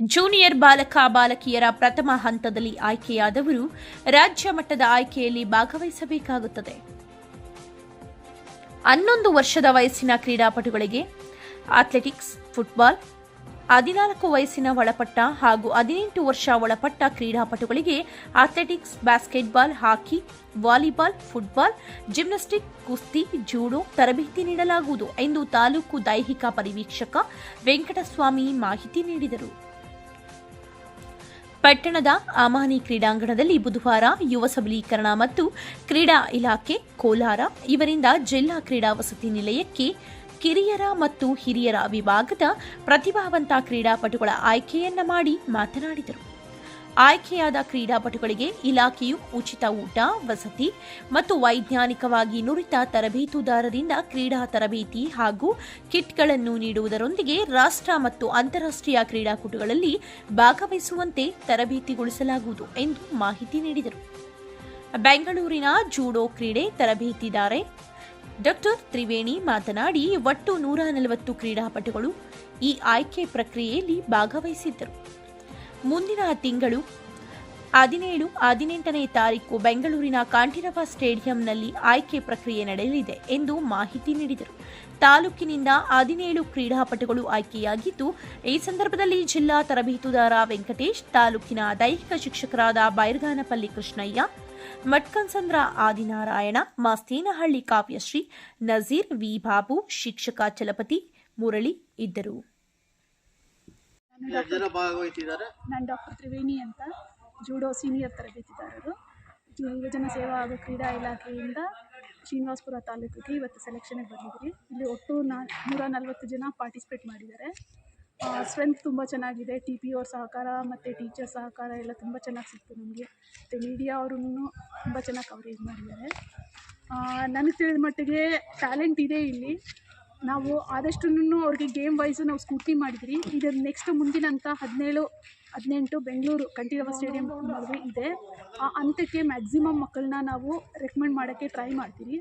Junior ಬಾಲಕ ಬಾಲಕಿಯರ ಪ್ರಥಮ ಹಂತದಲ್ಲಿ ಆಯ್ಕೆಯಾದವರು ರಾಜ್ಯ ಮಟ್ಟದ ಆಯ್ಕೆಯಲ್ಲಿ ಭಾಗವಹಿಸಬೇಕಾಗುತ್ತದೆ. ಹನ್ನೊಂದು ವರ್ಷದ ವಯಸ್ಸಿನ ಕ್ರೀಡಾಪಟುಗಳಿಗೆ ಅಥ್ಲೆಟಿಕ್ಸ್, ಫುಟ್ಬಾಲ್, ಹದಿನಾಲ್ಕು ವಯಸ್ಸಿನ ಒಳಪಟ್ಟ ಹಾಗೂ ಹದಿನೆಂಟು ವರ್ಷ ಒಳಪಟ್ಟ ಕ್ರೀಡಾಪಟುಗಳಿಗೆ athletics basketball hockey, volleyball, football, gymnastic, ಕುಸ್ತಿ, ಜೂಡೋ ತರಬೇತಿ ನೀಡಲಾಗುವುದು ಎಂದು ತಾಲೂಕು ದೈಹಿಕ ಪರಿವೀಕ್ಷಕ ವೆಂಕಟಸ್ವಾಮಿ ಮಾಹಿತಿ ನೀಡಿದರು. ಪಟ್ಟಣದ ಅಮಾನಿ ಕ್ರೀಡಾಂಗಣದಲ್ಲಿ ಬುಧವಾರ ಯುವ ಸಬಲೀಕರಣ ಮತ್ತು ಕ್ರೀಡಾ ಇಲಾಖೆ, ಕೋಲಾರ ಇವರಿಂದ ಜಿಲ್ಲಾ ಕ್ರೀಡಾ ವಸತಿ ನಿಲಯಕ್ಕೆ ಕಿರಿಯರ ಮತ್ತು ಹಿರಿಯರ ವಿಭಾಗದ ಪ್ರತಿಭಾವಂತ ಕ್ರೀಡಾಪಟುಗಳ ಆಯ್ಕೆಯನ್ನ ಮಾಡಿ ಮಾತನಾಡಿದರು. ಆಯ್ಕೆಯಾದ ಕ್ರೀಡಾಪಟುಗಳಿಗೆ ಇಲಾಖೆಯು ಉಚಿತ ಊಟ, ವಸತಿ ಮತ್ತು ವೈಜ್ಞಾನಿಕವಾಗಿ ನುರಿತ ತರಬೇತುದಾರರಿಂದ ಕ್ರೀಡಾ ತರಬೇತಿ ಹಾಗೂ ಕಿಟ್ಗಳನ್ನು ನೀಡುವುದರೊಂದಿಗೆ ರಾಷ್ಟ್ರ ಮತ್ತು ಅಂತಾರಾಷ್ಟ್ರೀಯ ಕ್ರೀಡಾಕೂಟಗಳಲ್ಲಿ ಭಾಗವಹಿಸುವಂತೆ ತರಬೇತಿಗೊಳಿಸಲಾಗುವುದು ಎಂದು ಮಾಹಿತಿ ನೀಡಿದರು. ಬೆಂಗಳೂರಿನ ಜೂಡೋ ಕ್ರೀಡೆ ತರಬೇತಿದಾರೆ, ಡಾಕ್ಟರ್ ತ್ರಿವೇಣಿ ಮಾತನಾಡಿ, ಒಟ್ಟು ನೂರ ನಲವತ್ತು ಕ್ರೀಡಾಪಟುಗಳು ಈ ಆಯ್ಕೆ ಪ್ರಕ್ರಿಯೆಯಲ್ಲಿ ಭಾಗವಹಿಸಿದ್ದರು. ಮುಂದಿನ ತಿಂಗಳು ಹದಿನೇಳು, ಹದಿನೆಂಟನೇ ತಾರೀಕು ಬೆಂಗಳೂರಿನ ಕಾಂಠೀರವ ಸ್ಟೇಡಿಯಂನಲ್ಲಿ ಆಯ್ಕೆ ಪ್ರಕ್ರಿಯೆ ನಡೆಯಲಿದೆ ಎಂದು ಮಾಹಿತಿ ನೀಡಿದರು. ತಾಲೂಕಿನಿಂದ ಹದಿನೇಳು ಕ್ರೀಡಾಪಟುಗಳು ಆಯ್ಕೆಯಾಗಿದ್ದು, ಈ ಸಂದರ್ಭದಲ್ಲಿ ಜಿಲ್ಲಾ ತರಬೇತುದಾರ ವೆಂಕಟೇಶ್, ತಾಲೂಕಿನ ದೈಹಿಕ ಶಿಕ್ಷಕರಾದ ಬೈರ್ಗಾನಪಲ್ಲಿ ಕೃಷ್ಣಯ್ಯ, ಮಟ್ಕನ್ಸಂದ್ರ ಆದಿನಾರಾಯಣ, ಮಾಸ್ತೇನಹಳ್ಳಿ ಕಾವ್ಯಶ್ರೀ, ನಜೀರ್ ವಿ. ಬಾಬು, ಶಿಕ್ಷಕ ಚಲಪತಿ ಮುರಳಿ ಇದ್ದರು. ಭಾಗವಹಿಸಿದ್ದಾರೆ. ನಾನು ಡಾಕ್ಟರ್ ತ್ರಿವೇಣಿ ಅಂತ ಜೂಡೋ ಸೀನಿಯರ್ ತರಬೇತಿದಾರರು. ಯುವಜನ ಸೇವಾ ಹಾಗೂ ಕ್ರೀಡಾ ಇಲಾಖೆಯಿಂದ ಶ್ರೀನಿವಾಸಪುರ ತಾಲೂಕಿಗೆ ಇವತ್ತು ಸೆಲೆಕ್ಷನ್ಗೆ ಬಂದಿದ್ದೀವಿ ಇಲ್ಲಿ ಒಟ್ಟು ನಾ ನೂರ ನಲವತ್ತು ಜನ ಪಾರ್ಟಿಸಿಪೇಟ್ ಮಾಡಿದ್ದಾರೆ. ಸ್ಟ್ರೆಂತ್ ತುಂಬ ಚೆನ್ನಾಗಿದೆ. ಟಿ ಪಿ ಅವ್ರ ಸಹಕಾರ ಮತ್ತು ಟೀಚರ್ ಸಹಕಾರ ಎಲ್ಲ ತುಂಬ ಚೆನ್ನಾಗಿ ಸಿಕ್ತು ನಮಗೆ. ಮತ್ತು ಮೀಡಿಯಾ ಅವರು ತುಂಬ ಚೆನ್ನಾಗಿ ಕವರೇಜ್ ಮಾಡಿದ್ದಾರೆ. ನನಗೆ ತಿಳಿದ ಮಟ್ಟಿಗೆ ಟ್ಯಾಲೆಂಟ್ ಇದೆ ಇಲ್ಲಿ. ನಾವು ಆದಷ್ಟುನು ಅವ್ರಿಗೆ ಗೇಮ್ ವೈಸು ನಾವು ಸ್ಫೂರ್ತಿ ಮಾಡಿದ್ರಿ ಇದು ನೆಕ್ಸ್ಟ್ ಮುಂದಿನ ಹಂತ ಹದಿನೇಳು, ಹದಿನೆಂಟು ಬೆಂಗಳೂರು ಕಂಠೀರವ ಸ್ಟೇಡಿಯಂ ಮದುವೆ ಇದೆ. ಆ ಹಂತಕ್ಕೆ ಮ್ಯಾಕ್ಸಿಮಮ್ ಮಕ್ಕಳನ್ನ ನಾವು ರೆಕಮೆಂಡ್ ಮಾಡೋಕ್ಕೆ ಟ್ರೈ ಮಾಡ್ತೀವಿ.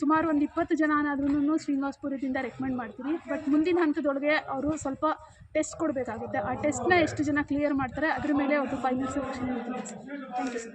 ಸುಮಾರು ಒಂದು ಇಪ್ಪತ್ತು ಜನ ಆದ್ರೂ ಶ್ರೀನಿವಾಸಪುರದಿಂದ ರೆಕಮೆಂಡ್ ಮಾಡ್ತೀವಿ. ಬಟ್ ಮುಂದಿನ ಹಂತದೊಳಗೆ ಅವರು ಸ್ವಲ್ಪ ಟೆಸ್ಟ್ ಕೊಡಬೇಕಾಗುತ್ತೆ. ಆ ಟೆಸ್ಟ್ನ ಎಷ್ಟು ಜನ ಕ್ಲಿಯರ್ ಮಾಡ್ತಾರೆ, ಅದ್ರ ಮೇಲೆ ಅವ್ರದ್ದು final selection thank you sir